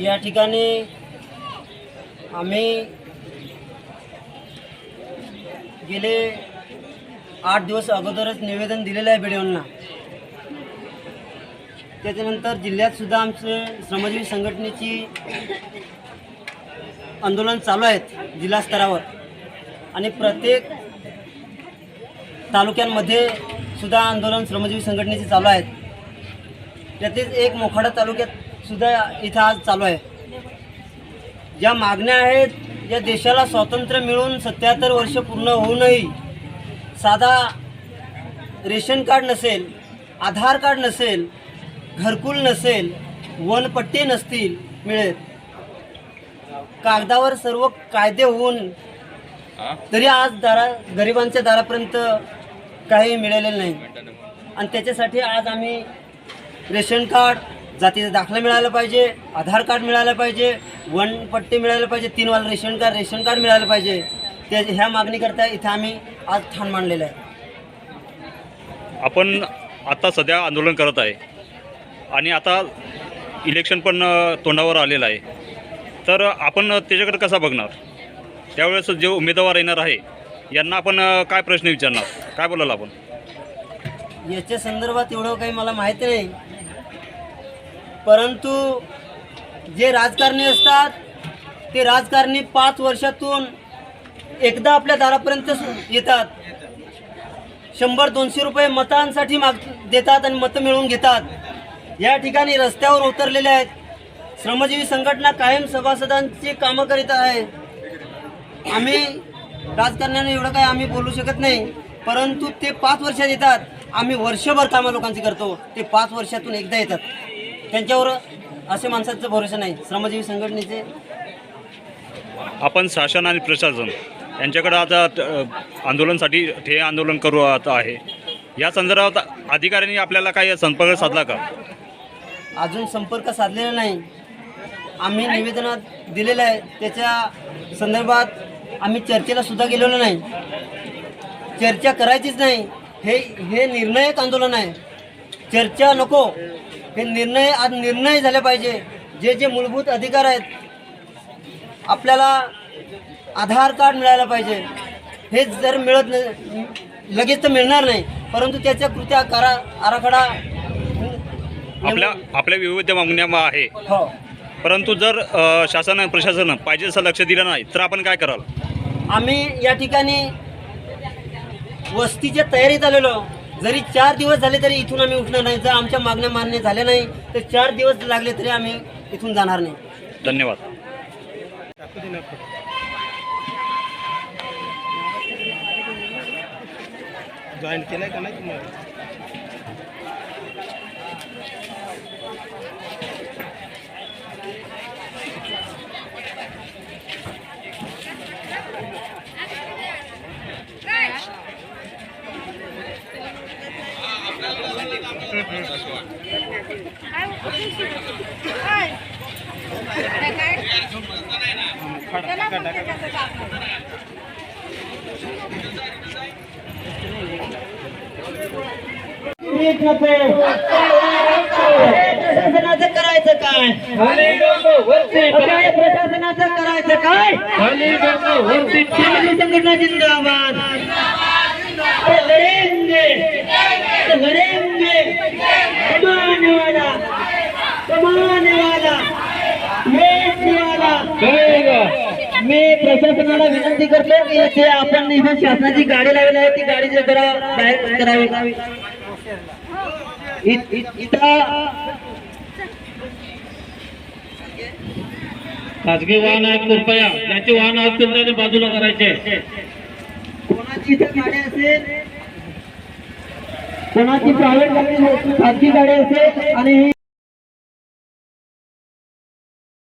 या ठिकाणी आम्ही गेले आठ दिवस अगोदरच निवेदन दिलेलं आहे बीडीओंना त्याच्यानंतर जिल्ह्यातसुद्धा आमचे श्रमजीवी संघटनेची आंदोलन चालू आहेत जिल्हा स्तरावर. आणि प्रत्येक तालुक्यांमध्ये सुद्धा आंदोलन श्रमजीवी संघटनेचे चालू आहेत. त्यातील एक मोखाडा तालुक्यात सुद्धा इथं आज चालू आहे. ज्या मागण्या आहेत या देशाला स्वातंत्र्य मिळून सत्याहत्तर वर्ष पूर्ण होऊनही साधा रेशन कार्ड नसेल आधार कार्ड नसेल घरकुल नसेल वनपट्टे नसतील मिळेल. कागदावर सर्व कायदे होऊन तरी आज दारा गरिबांच्या दारापर्यंत काही मिळालेलं नाही. आणि त्याच्यासाठी आज आम्ही रेशन कार्ड जातीचा दाखला मिळाला पाहिजे आधार कार्ड मिळालं पाहिजे वनपट्टे मिळाले पाहिजे तीन वाला रेशन कार्ड रेशन कार्ड मिळालं पाहिजे. त्या ह्या मागणीकरता इथं आम्ही आज ठाण मांडलेलं आहे. आपण आता सध्या आंदोलन करत आहे. आणि आता इलेक्शन पण तोंडावर आलेलं आहे. तर आपण त्याच्याकडे कसा बघणार? त्यावेळेस जे उमेदवार येणार आहे यांना आपण काय प्रश्न विचारणार? काय बोलाल आपण? याच्या संदर्भात एवढं काही मला माहिती नाही. परंतु जे राजकारणी असतात ते राजकारणी पाच वर्षातून एकदा आपल्या दारापर्यंत येतात. शंभर दोनशे रुपये मतांसाठी माग देतात आणि मतं मिळवून घेतात. या ठिकाणी रस्त्यावर उतरलेले आहेत. श्रमजीवी संघटना कायम सभासदांची कामं करीत आहे. आम्ही राजकारण्याने एवढं काही आम्ही बोलू शकत नाही परंतु ते पाच वर्षात येतात. आम्ही वर्षभर कामं लोकांची करतो. ते पाच वर्षातून एकदा येतात. त्यांच्यावर असे माणसाचा भरोसा नाही. श्रमजीवी संघटनेचे आपण शासन आणि प्रशासन यांच्याकडे आता अ, आंदोलनासाठी हे आंदोलन करू आता आहे. या संदर्भात अधिकाऱ्यांनी आपल्याला काही संपर्क साधला का? अजून संपर्क साधलेला नाही. आम्ही निवेदनात दिलेलं आहे. त्याच्या संदर्भात आम्ही चर्चेला सुद्धा गेलेलो नाही. चर्चा करायचीच नाही. हे हे निर्णायक आंदोलन आहे. चर्चा नको. हे निर्णय आज निर्णय झाले पाहिजे. जे जे मूलभूत अधिकार आहेत आपल्याला आधार कार्ड मिळायला पाहिजे. हे जर मिळत नाही लगेच तर मिळणार नाही. परंतु त्याच्या कृत्या करा आराखडा आपल्या आपल्या विविध मागण्या आहे. हो. परंतु जर शासन प्रशासन पाहिजे तसं लक्ष दिलं नाही तर आपण काय कराल? आम्ही या ठिकाणी वस्तीच्या तयारीत आलेलो. जरी चार दिवस झाले तरी इथून आम्ही उठणार नाही. जर आमच्या मागण्या मान्य झाल्या नाही तर चार दिवस लागले तरी आम्ही इथून जाणार नाही. धन्यवाद. जॉईन केलंय का नाही तुम्हाला प्रशासनाचं करायचं काय काय प्रशासनाचं करायचं काय संघटना जिंदाबाद. लढेंगे लढेंगे कमाने वाला कमाने वाला मेटने वाला मी प्रशासनाला विनंती करतो की ते आपण इथे शासनाची गाडी लावली आहे ती गाडी जरा बाहेर करावी. इथं. खाजगी वाहन आहेत कृपया. ज्याचे वाहन असतील त्याने बाजूला करायचे. कोणाची गाडी असेल कोणाची प्रायव्हेट गाडी हो- खाजगी गाडी असेल आणि